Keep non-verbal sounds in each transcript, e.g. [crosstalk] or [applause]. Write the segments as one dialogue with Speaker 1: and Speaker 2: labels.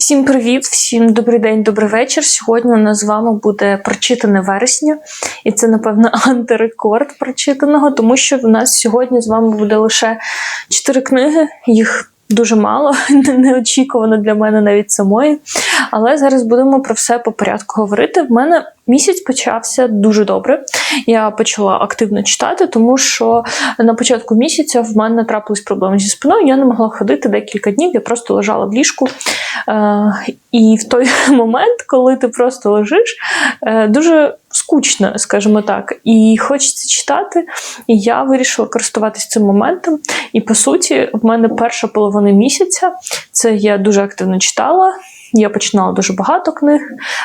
Speaker 1: Всім привіт, всім добрий день, добрий вечір. Сьогодні у нас з вами буде прочитане вересня, і це, напевно, [laughs] антирекорд прочитаного, тому що в нас сьогодні з вами буде лише чотири книги. Їх дуже мало, [laughs] неочікувано для мене навіть самої. Але зараз будемо про все по порядку говорити. В мене місяць почався дуже добре. Я почала активно читати, тому що на початку місяця в мене трапились проблеми зі спиною. Я не могла ходити декілька днів, я просто лежала в ліжку. Е, і в той [laughs] момент, коли ти просто лежиш, е, дуже скучно, скажімо так, і хочеться читати. І я вирішила користуватися цим моментом. І по суті, в мене перша половина місяця це я дуже активно читала. Я починала дуже багато книг,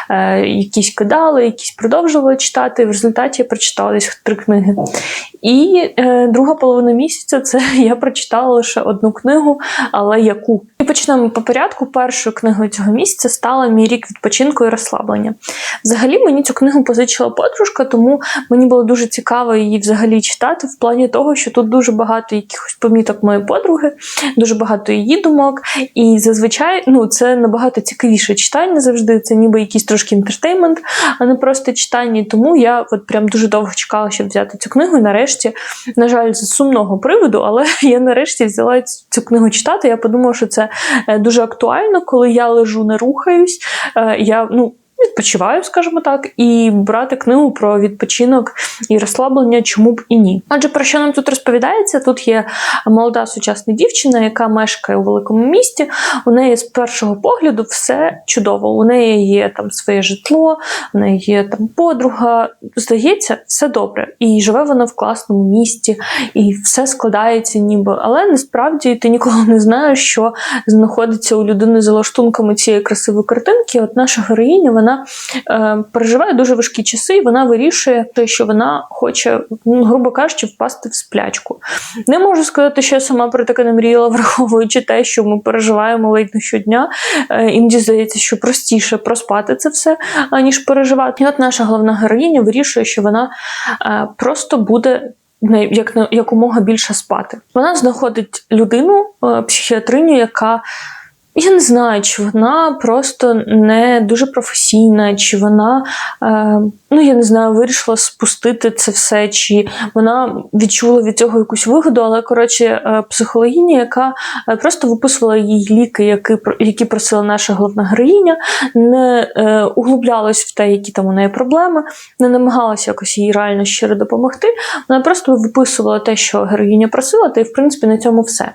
Speaker 1: е, якісь кидали, якісь продовжувала читати. В результаті я прочитала десь три книги. І е, друга половина місяця це [laughs] я прочитала лише одну книгу, але яку. Почнемо по порядку. Першою книгою цього місяця стала мій рік відпочинку і розслаблення. Взагалі мені цю книгу позичила подружка, тому мені було дуже цікаво її взагалі читати, в плані того, що тут дуже багато якихось поміток моєї подруги, дуже багато її думок. І зазвичай ну, це набагато цікавіше читання завжди. Це ніби якийсь трошки інтертеймент, а не просто читання. Тому я от прям дуже довго чекала, щоб взяти цю книгу. І нарешті, на жаль, з сумного приводу, але [laughs] я нарешті взяла цю книгу читати. Я подумала, що це дуже актуально, коли я лежу, не рухаюсь. Е, Я ну. Відпочиваю, скажімо так, і брати книгу про відпочинок і розслаблення, чому б і ні. Адже про що нам тут розповідається? Тут є молода сучасна дівчина, яка мешкає у великому місті. У неї з першого погляду все чудово. У неї є там своє житло, у неї є там подруга. Здається, все добре. І живе вона в класному місті, і все складається, ніби. Але насправді ти ніколи не знаєш, що знаходиться у людини за лаштунками цієї красивої картинки. От наша героїня, вона е, переживає дуже важкі часи, і вона вирішує, що вона хоче, ну, грубо кажучи, впасти в сплячку. Не можу сказати, що я сама про таке не мріяла, [laughs] враховуючи те, що ми переживаємо ледь не щодня. Е, іноді здається, що простіше проспати це все, аніж переживати. І от наша головна героїня вирішує, що вона е, просто буде. Як якомога більше спати. Вона знаходить людину, е, психіатриню, яка я не знаю, чи вона просто не дуже професійна, чи вона, е, ну я не знаю, вирішила спустити це все, чи вона відчула від цього якусь вигоду, але коротше, е, психологиня, яка е, просто виписувала їй ліки, які які просила наша головна героїня, не е, углублялась в те, які там у неї проблеми, не намагалася якось їй реально щиро допомогти. Вона просто виписувала те, що героїня просила, та й в принципі на цьому все.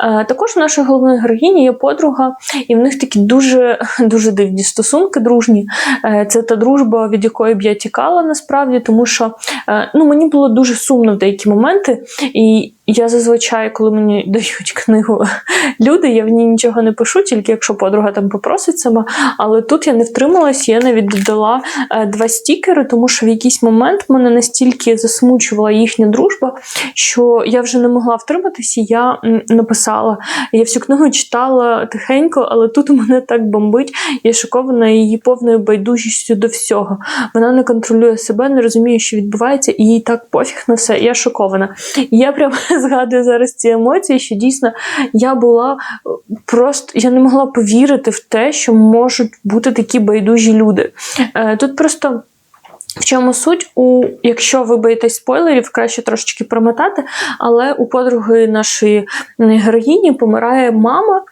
Speaker 1: Е, також в нашої головної героїні є подруга, і в них такі дуже дуже дивні стосунки дружні. Е, це та дружба, від якої б я тікала насправді, тому що е, ну, мені було дуже сумно в деякі моменти. І я зазвичай, коли мені дають книгу [laughs] люди, я в ній нічого не пишу, тільки якщо подруга там попросить сама. Але тут я не втрималась, я навіть додала два стікери, тому що в якийсь момент мене настільки засмучувала їхня дружба, що я вже не могла втриматися. Я написала. Я всю книгу читала тихенько, але тут [laughs] мене так бомбить. Я шокована її повною байдужістю до всього. Вона не контролює себе, не розуміє, що відбувається, і їй так пофіг на все. Я шокована. І я прямо [laughs] згадую зараз ці емоції, що дійсно я була просто я не могла повірити в те, що можуть бути такі байдужі люди. Е, тут просто. В чому суть, у якщо ви боїтесь спойлерів, краще трошечки промотати, але у подруги нашої героїні помирає мама,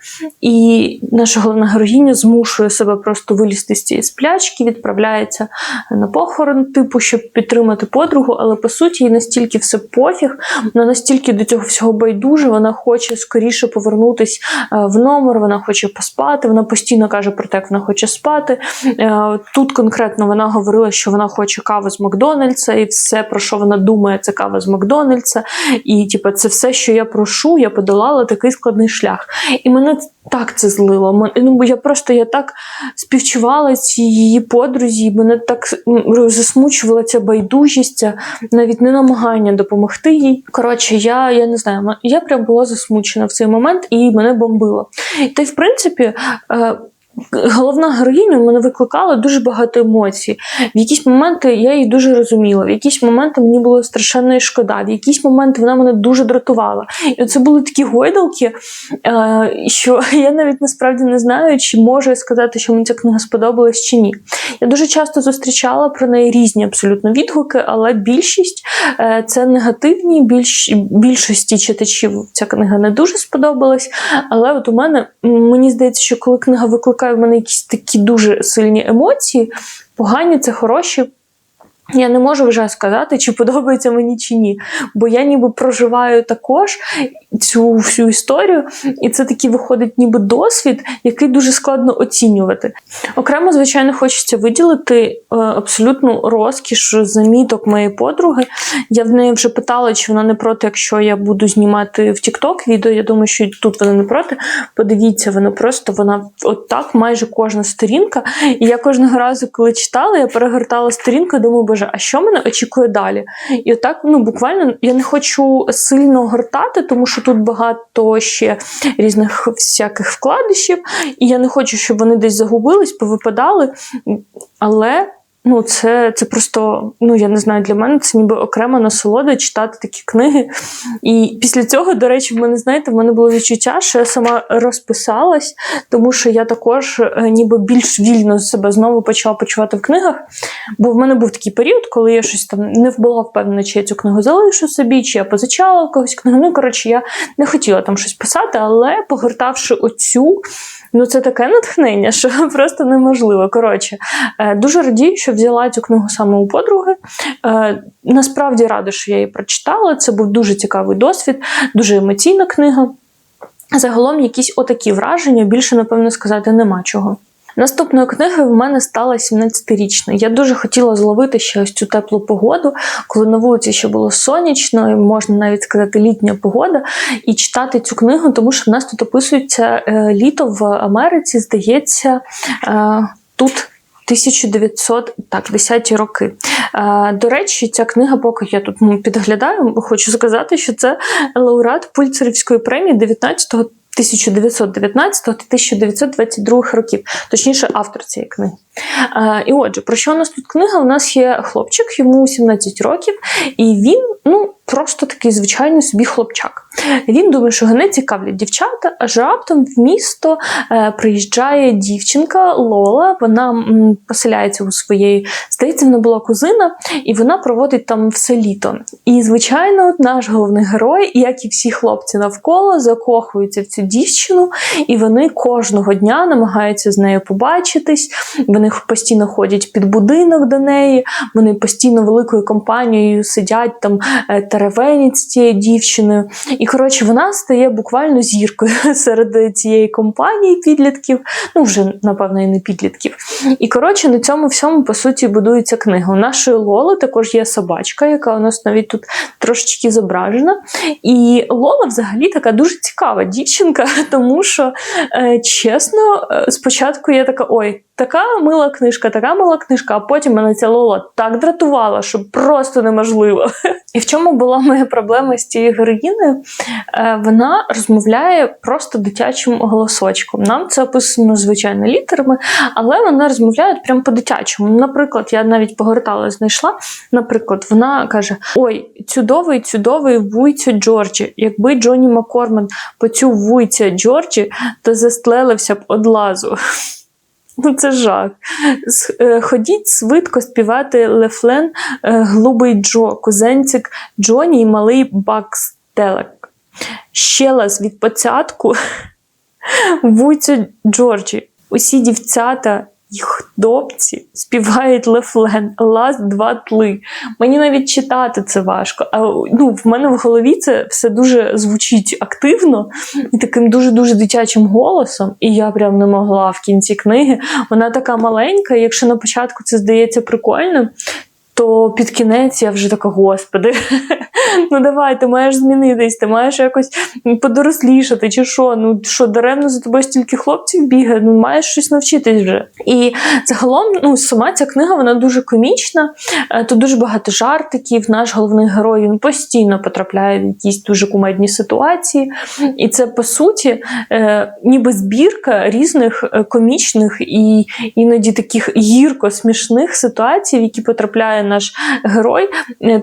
Speaker 1: і наша головна героїня змушує себе просто вилізти з цієї сплячки, відправляється на похорон, типу, щоб підтримати подругу, але по суті їй настільки все пофіг, вона настільки до цього всього байдуже, вона хоче скоріше повернутися е, в номер, вона хоче поспати, вона постійно каже про те, як вона хоче спати. Е, тут конкретно вона говорила, що вона хоче хоче кави з Макдональдса, і все, про що вона думає, це кава з Макдональдса. І типу, це все, що я прошу, я подолала такий складний шлях. І мене так це злило. Ну, я просто я так співчувала цій її подрузі, мене так засмучувала ця байдужість, навіть не намагання допомогти їй. Коротше, я я не знаю, я прям була засмучена в цей момент і мене бомбило. Та й в принципі. Головна героїня мене викликала дуже багато емоцій. В якісь моменти я її дуже розуміла, в якісь моменти мені було страшенно шкода, в якісь моменти вона мене дуже дратувала. І це були такі гойдалки, е, що [laughs] я навіть насправді не знаю, чи можу я сказати, що мені ця книга сподобалась чи ні. Я дуже часто зустрічала про неї різні абсолютно відгуки, але більшість е, це негативні. Більш, більшості читачів ця книга не дуже сподобалась. Але от у мене мені здається, що коли книга викликає в мене якісь такі дуже сильні емоції, погані це хороші. Я не можу вже сказати, чи подобається мені чи ні. Бо я ніби проживаю також цю всю історію, і це такий виходить ніби досвід, який дуже складно оцінювати. Окремо, звичайно, хочеться виділити е, абсолютну розкіш заміток моєї подруги. Я в неї вже питала, чи вона не проти, якщо я буду знімати в TikTok відео. Я думаю, що тут вона не проти. Подивіться, вона просто вона от так, майже кожна сторінка. І я кожного разу, коли читала, я перегортала сторінку, думаю, боже, а що мене очікує далі? І отак, ну буквально я не хочу сильно гортати, тому що тут багато ще різних всяких вкладишів, і я не хочу, щоб вони десь загубились, повипадали. Але Ну, це це просто, ну я не знаю, для мене це ніби окрема насолода читати такі книги. І після цього, до речі, в мене, знаєте, в мене було відчуття, що я сама розписалась, тому що я також е, ніби більш вільно себе знову почала почувати в книгах. Бо в мене був такий період, коли я щось там не була впевнена, чи я цю книгу залишу собі, чи я позичала когось книгу. Ну, коротше, я не хотіла там щось писати, але погортавши оцю. Ну, це таке натхнення, що [laughs] просто неможливо. Коротше, е, дуже радію, що взяла цю книгу саме у подруги. Е, насправді рада, що я її прочитала. Це був дуже цікавий досвід, дуже емоційна книга. Загалом, якісь отакі враження, більше, напевно, сказати нема чого. Наступною книгою в мене стала 17-річна. Я дуже хотіла зловити ще ось цю теплу погоду, коли на вулиці ще було сонячно, і можна навіть сказати літня погода, і читати цю книгу, тому що в нас тут описується е, літо в Америці, здається, е, тут. 1910 роки. До речі, ця книга, поки я тут підглядаю, хочу сказати, що це лауреат Пульцерівської премії 19 1919-1922 років, точніше, автор цієї книги. І отже, про що у нас тут книга? У нас є хлопчик, йому 17 років, і він ну, просто такий звичайний собі хлопчак. Він думає, що гане цікавлять дівчата, аж раптом в місто е, приїжджає дівчинка Лола. Вона поселяється у своєї, здається, вона була кузина, і вона проводить там все літо. І, звичайно, наш головний герой, як і всі хлопці навколо, закохуються в цю дівчину, і вони кожного дня намагаються з нею побачитись. Вони постійно ходять під будинок до неї, вони постійно великою компанією сидять там е, теревенять з цією дівчиною. І коротше, вона стає буквально зіркою [laughs] серед цієї компанії підлітків, ну вже напевно і не підлітків. І коротше, на цьому всьому по суті будується книга. У нашої Лоли також є собачка, яка у нас навіть тут трошечки зображена. І Лола взагалі така дуже цікава дівчинка, [laughs] тому що, е, чесно, е, спочатку я така: ой, така мила книжка, така мила книжка, а потім мене ця Лола так дратувала, що просто неможливо. [laughs] І в чому була моя проблема з цією героїною? Е, вона розмовляє просто дитячим голосочком. Нам це описано звичайно літерами, але вона розмовляє прямо по-дитячому. Наприклад, я навіть погортала, знайшла. Наприклад, вона каже: Ой, чудовий, чудовий вуйцю Джорджі. Якби Джоні Маккорман почув вуйця Джорджі, то застлелився б одлазу. [laughs] [laughs] Ну, це жах. Е, ходіть швидко співати Лефлен, е, Глубий Джо, Кузенцик Джоні і малий Бакстелек. Ще раз від початку [laughs] вуйцю Джорджі. Усі дівцята і хлопці співають лефлен, лаз два тли. Мені навіть читати це важко. А ну, в мене в голові це все дуже звучить активно і таким дуже-дуже дитячим голосом. І я прям не могла в кінці книги. Вона така маленька, якщо на початку це здається прикольним, то під кінець я вже така, господи, [laughs] Ну давай, ти маєш змінитись, ти маєш якось подорослішати, чи що? Ну що даремно за тобою стільки хлопців бігає, ну маєш щось навчитись вже. І загалом, ну сама ця книга вона дуже комічна. Е, Тут дуже багато жартиків. Наш головний герой він постійно потрапляє в якісь дуже кумедні ситуації. І це по суті е, ніби збірка різних е, комічних і іноді таких гірко смішних ситуацій, в які потрапляє наш герой,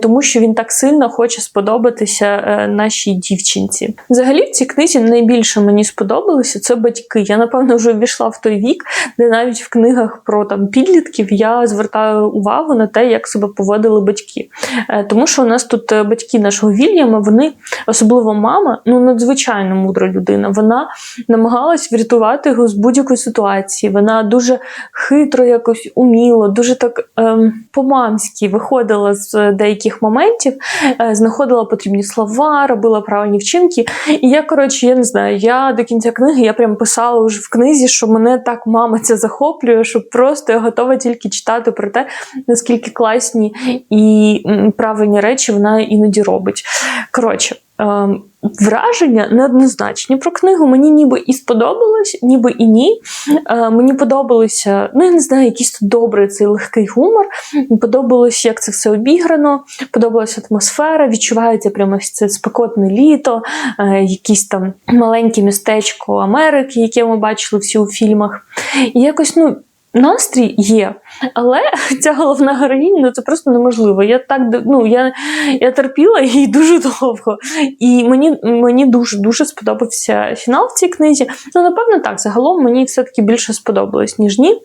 Speaker 1: тому що він так сильно хоче сподобатися е, нашій дівчинці. Взагалі, в цій книзі найбільше мені сподобалося це батьки. Я напевно вже ввійшла в той вік, де навіть в книгах про там підлітків я звертаю увагу на те, як себе поводили батьки. Е, Тому що у нас тут е, батьки нашого Вільяма, вони, особливо мама, ну надзвичайно мудра людина. Вона намагалась врятувати його з будь-якої ситуації. Вона дуже хитро, якось уміло, дуже так ем, по-мамськи виходила з деяких моментів, е, знаходила потрібні слова, робила правильні вчинки. І я, коротше, я не знаю, я до кінця книги я прям писала вже в книзі, що мене так мама це захоплює, що просто я готова тільки читати про те, наскільки класні і правильні речі вона іноді робить. Коротше. Ем, Враження неоднозначні про книгу. Мені ніби і сподобалось, ніби і ні. Е, мені подобалося, ну я не знаю, якийсь тут добрий цей легкий гумор. Подобалось, як це все обіграно, подобалася атмосфера, відчувається прямо це спекотне літо, е, якісь там маленьке містечко Америки, яке ми бачили всі у фільмах. І якось, ну. Настрій є, але [laughs] ця головна героїня ну це просто неможливо. Я так ну я, я терпіла її [laughs] дуже довго. І мені мені дуже дуже сподобався фінал в цій книзі. Ну, напевно, так. Загалом мені все-таки більше сподобалось, ніж ні. Е,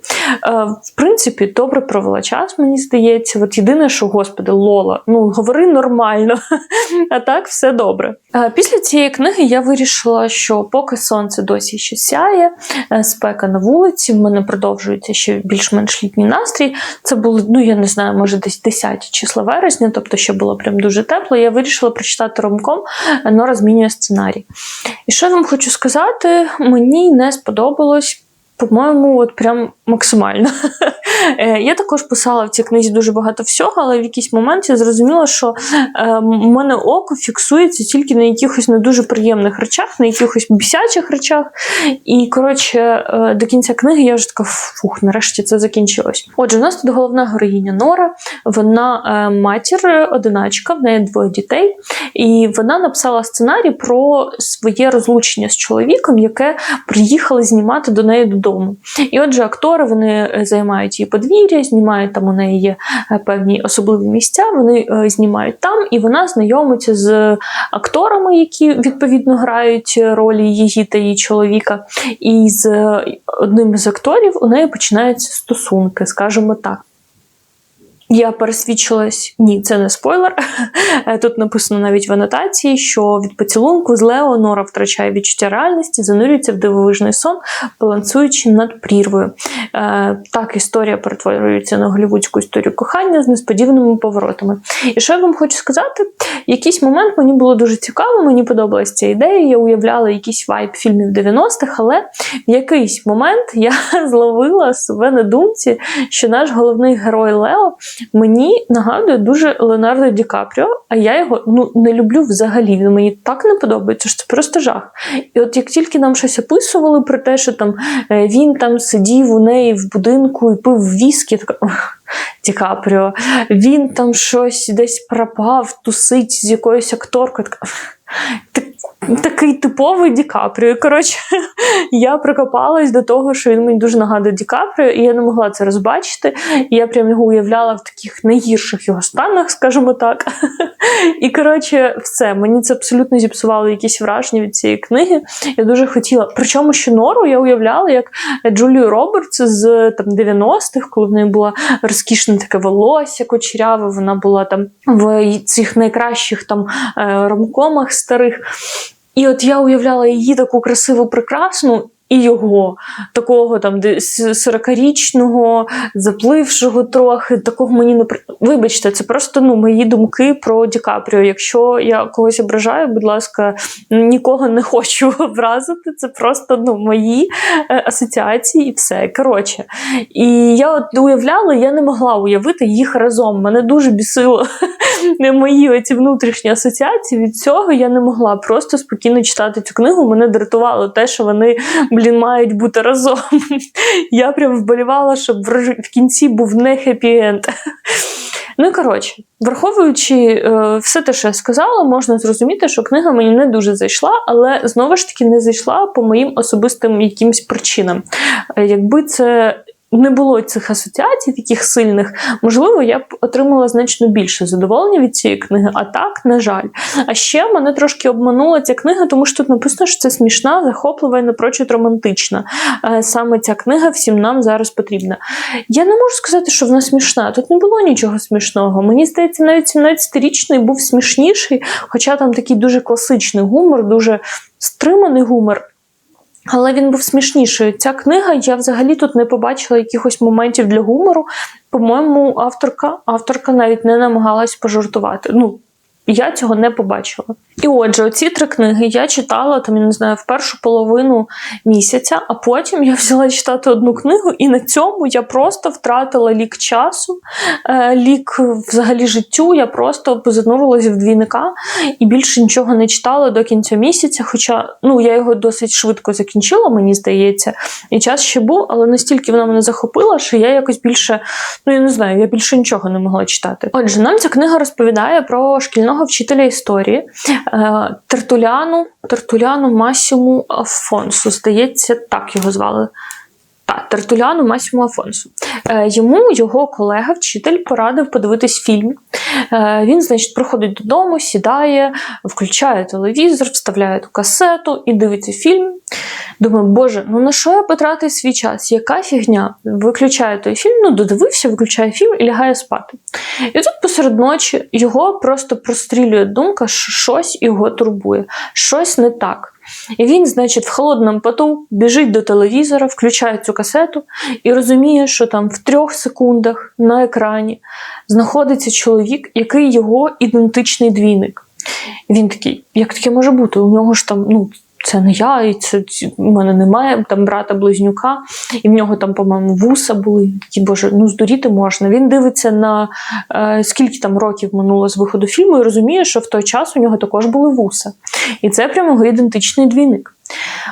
Speaker 1: в принципі, добре провела час, мені здається. От єдине, що, господи, Лола, ну говори нормально, [laughs] а так все добре. Е, після цієї книги я вирішила, що поки сонце досі ще сяє, е, спека на вулиці, в мене продовжується ще більш-менш літній настрій. Це було, ну я не знаю, може десь 10 числа вересня, тобто ще було прям дуже тепло. Я вирішила прочитати ромком Нора змінює сценарій. І що я вам хочу сказати, мені не сподобалось. По-моєму, от прям максимально. [laughs] Е, я також писала в цій книзі дуже багато всього, але в якийсь момент я зрозуміла, що е, в мене око фіксується тільки на якихось не дуже приємних речах, на якихось бісячих речах. І, коротше, е, до кінця книги я вже така фух, нарешті це закінчилось. Отже, у нас тут головна героїня Нора, вона матір, одиначка, в неї двоє дітей, і вона написала сценарій про своє розлучення з чоловіком, яке приїхали знімати до неї додому. І отже, актори вони займають її подвір'я, знімають там у неї є певні особливі місця. Вони знімають там, і вона знайомиться з акторами, які відповідно грають ролі її та її чоловіка. І з одним з акторів у неї починаються стосунки, скажімо так. Я пересвідчилась, ні, це не спойлер. [laughs] Тут написано навіть в анотації, що від поцілунку з Лео Нора втрачає відчуття реальності, занурюється в дивовижний сон, балансуючи над прірвою. Так, історія перетворюється на голівудську історію кохання з несподіваними поворотами. І що я вам хочу сказати? Якийсь момент мені було дуже цікаво, мені подобалася ця ідея. Я уявляла якийсь вайб фільмів 90-х, але в якийсь момент я [laughs] зловила себе на думці, що наш головний герой Лео мені нагадує дуже Леонардо Ді Капріо, а я його ну не люблю взагалі. Він мені так не подобається, що це просто жах. І от як тільки нам щось описували про те, що там він там сидів у неї в будинку і пив віскі, така. Ді Капріо, він там щось десь пропав, тусить з якоюсь акторкою. Так, такий типовий Ді Капріо. Коротше, [laughs] я прикопалась до того, що він мені дуже нагадує Ді Капріо, і я не могла це розбачити. І я прям його уявляла в таких найгірших його станах, скажімо так. [laughs] І коротше, все, мені це абсолютно зіпсувало якісь враження від цієї книги. Я дуже хотіла. Причому ще Нору я уявляла як Джулію Робертс з там 90-х, коли в неї було розкішне таке волосся кучеряве, вона була там в цих найкращих там ромкомах старих. І от я уявляла її таку красиву, прекрасну. І його, такого там десь 40-річного, заплившого трохи, такого мені не Вибачте, це просто ну, мої думки про Ді Капріо. Якщо я когось ображаю, будь ласка, нікого не хочу [laughs] образити. Це просто ну, мої е, асоціації і все. Коротше. І я от уявляла, я не могла уявити їх разом. Мене дуже бісило [laughs] мої оці внутрішні асоціації. Від цього я не могла просто спокійно читати цю книгу. Мене дратувало те, що вони, блін, мають бути разом. [laughs] Я прям вболівала, щоб в кінці був не хеппі-енд. [laughs] Ну і коротше, враховуючи е, все те, що я сказала, можна зрозуміти, що книга мені не дуже зайшла, але знову ж таки не зайшла по моїм особистим якимсь причинам. Е, якби це не було цих асоціацій, таких сильних, можливо, я б отримала значно більше задоволення від цієї книги. А так, на жаль. А ще мене трошки обманула ця книга, тому що тут написано, що це смішна, захоплива і напрочуд романтична. Е, Саме ця книга всім нам зараз потрібна. Я не можу сказати, що вона смішна. Тут не було нічого смішного. Мені здається, навіть 17-річний був смішніший, хоча там такий дуже класичний гумор, дуже стриманий гумор. Але він був смішнішою. Ця книга, я взагалі тут не побачила якихось моментів для гумору. По-моєму, авторка, авторка навіть не намагалась пожартувати. Ну, я цього не побачила. І отже, оці три книги я читала там, я не знаю, в першу половину місяця, а потім я взяла читати одну книгу, і на цьому я просто втратила лік часу, е, лік взагалі життю. Я просто позанурилася в двійника і більше нічого не читала до кінця місяця. Хоча ну, я його досить швидко закінчила, мені здається, і час ще був, але настільки вона мене захопила, що я якось більше, ну я не знаю, я більше нічого не могла читати. Отже, нам ця книга розповідає про шкільного вчителя історії е, Тертуляну, Тертуляну Масіму Афонсу. Здається, так його звали. Так, Тертуляну Масіму Афонсу. Е, йому його колега, вчитель, порадив подивитись фільм. Е, він, значить, приходить додому, сідає, включає телевізор, вставляє ту касету і дивиться фільм. Думаю, боже, ну на що я потратив свій час? Яка фігня? Виключає той фільм, ну додивився, виключає фільм і лягає спати. І тут посеред ночі його просто прострілює думка, що щось його турбує, щось не так. І він, значить, в холодному поту біжить до телевізора, включає цю касету і розуміє, що там в трьох секундах на екрані знаходиться чоловік, який його ідентичний двійник. Він такий, як таке може бути? У нього ж там, ну. Це не я, і це у мене немає там брата близнюка, і в нього там, по-моєму, вуса були. Такі, боже, ну здуріти можна. Він дивиться на е, скільки там років минуло з виходу фільму, і розуміє, що в той час у нього також були вуса. І це прямо ідентичний двійник.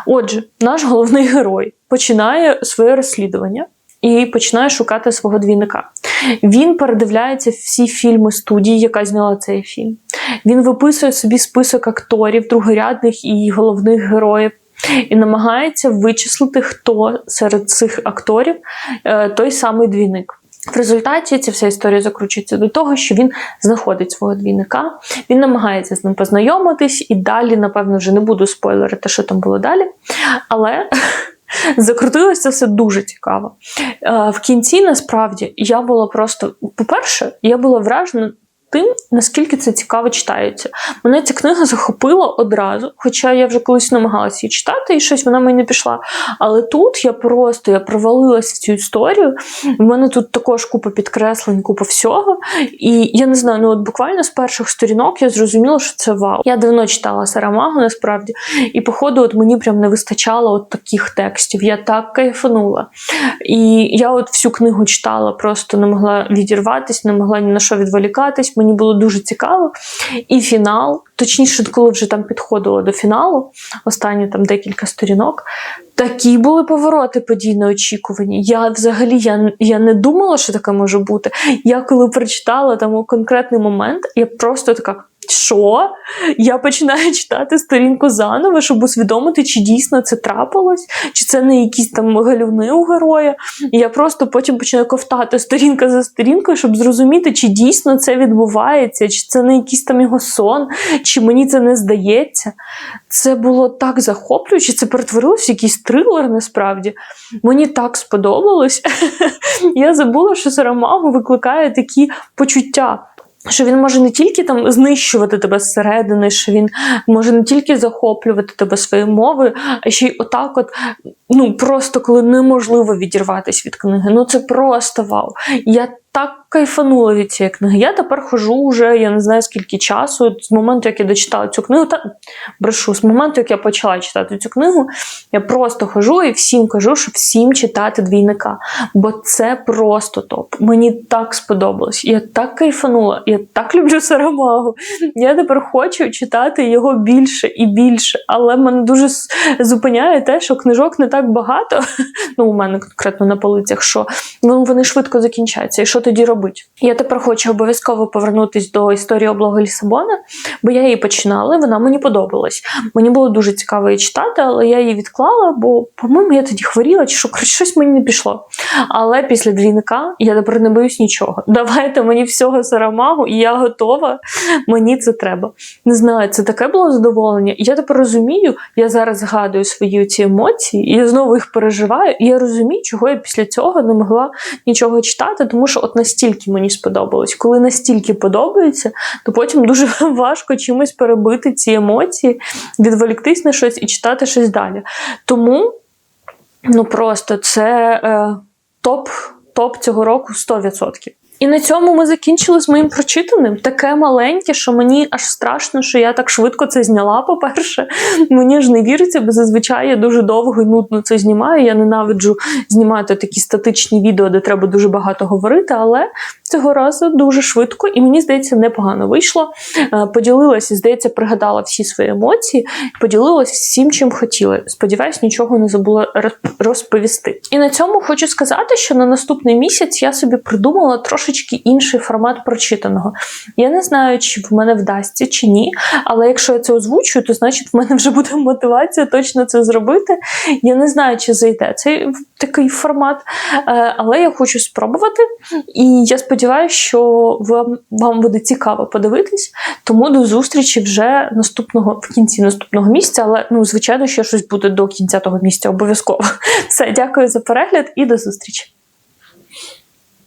Speaker 1: Отже, наш головний герой починає своє розслідування і починає шукати свого двійника. Він передивляється всі фільми студії, яка зняла цей фільм. Він виписує собі список акторів, другорядних і головних героїв. І намагається вичислити, хто серед цих акторів е, той самий двійник. В результаті ця вся історія закручується до того, що він знаходить свого двійника, він намагається з ним познайомитись, і далі, напевно, вже не буду спойлерити, що там було далі. Але закрутилося все дуже цікаво. Е, В кінці, насправді, я була просто, по-перше, я була вражена. Тим, наскільки це цікаво читається. Мене ця книга захопила одразу, хоча я вже колись намагалася її читати, і щось вона мені не пішла. Але тут я просто я провалилась в цю історію. У мене тут також купа підкреслень, купа всього. І я не знаю, ну от буквально з перших сторінок я зрозуміла, що це вау. Я давно читала Сарамагу, насправді, і походу, от мені прям не вистачало от таких текстів. Я так кайфанула. І я от всю книгу читала, просто не могла відірватись, не могла ні на що відволікатись. Мені було дуже цікаво. І фінал, точніше, коли вже там підходило до фіналу, останні там декілька сторінок. Такі були повороти подій неочікувані. Я взагалі я, я не думала, що таке може бути. Я коли прочитала там конкретний момент, я просто така. Що? Я починаю читати сторінку заново, щоб усвідомити, чи дійсно це трапилось, чи це не якісь там галюни у героя. І я просто потім починаю ковтати сторінка за сторінкою, щоб зрозуміти, чи дійсно це відбувається, чи це не якийсь там його сон, чи мені це не здається. Це було так захоплююче, це перетворилося в якийсь трилер насправді. Мені так сподобалось. [laughs] Я забула, що Сарамагу викликає такі почуття. Що він може не тільки там знищувати тебе зсередини, що він може не тільки захоплювати тебе своєю мовою, а ще й отак, от ну просто коли неможливо відірватися від книги. Ну це просто вау. Я так кайфанула від цієї книги. Я тепер хожу вже, я не знаю скільки часу. З моменту, як я дочитала цю книгу, та брешу, з моменту, як я почала читати цю книгу, я просто хожу і всім кажу, що всім читати двійника. Бо це просто топ. Мені так сподобалось. Я так кайфанула, я так люблю Сарамагу. Я тепер хочу читати його більше і більше. Але мене дуже зупиняє те, що книжок не так багато. [laughs] Ну, у мене конкретно на полицях, що ну, вони швидко закінчаються. І що тоді робити? Я тепер хочу обов'язково повернутися до історії облоги Лісабона, бо я її починала, вона мені подобалась. Мені було дуже цікаво її читати, але я її відклала, бо, по-моєму, я тоді хворіла, чи що коротше, щось мені не пішло. Але після двійника я тепер не боюсь нічого. [laughs] Давайте мені всього Сарамагу, і я готова. Мені це треба. Не знаю, це таке було задоволення. І я тепер розумію, я зараз згадую свої ці емоції, і я знову їх переживаю, і я розумію, чого я після цього не могла нічого читати, тому що от настільки мені сподобалось. Коли настільки подобається, то потім дуже [laughs] важко чимось перебити ці емоції, відволіктись на щось і читати щось далі. Тому ну просто це е, топ, топ цього року 100%. І на цьому ми закінчили з моїм прочитаним. Таке маленьке, що мені аж страшно, що я так швидко це зняла. По-перше, мені ж не віриться, бо зазвичай я дуже довго і нудно це знімаю. Я ненавиджу знімати такі статичні відео, де треба дуже багато говорити, але цього разу дуже швидко, і мені здається, непогано вийшло. Е, Поділилася, здається, пригадала всі свої емоції, поділилася всім, чим хотіла. Сподіваюсь, нічого не забула розповісти. І на цьому хочу сказати, що на наступний місяць я собі придумала трошечки інший формат прочитаного. Я не знаю, чи в мене вдасться чи ні, але якщо я це озвучую, то значить в мене вже буде мотивація точно це зробити. Я не знаю, чи зайде цей такий формат, е, але я хочу спробувати. І я сподіваюся, що вам, вам буде цікаво подивитись. Тому до зустрічі вже наступного в кінці наступного місяця. Але ну, звичайно, ще щось буде до кінця того місця. обов'язково. [laughs] Все, дякую за перегляд і до зустрічі.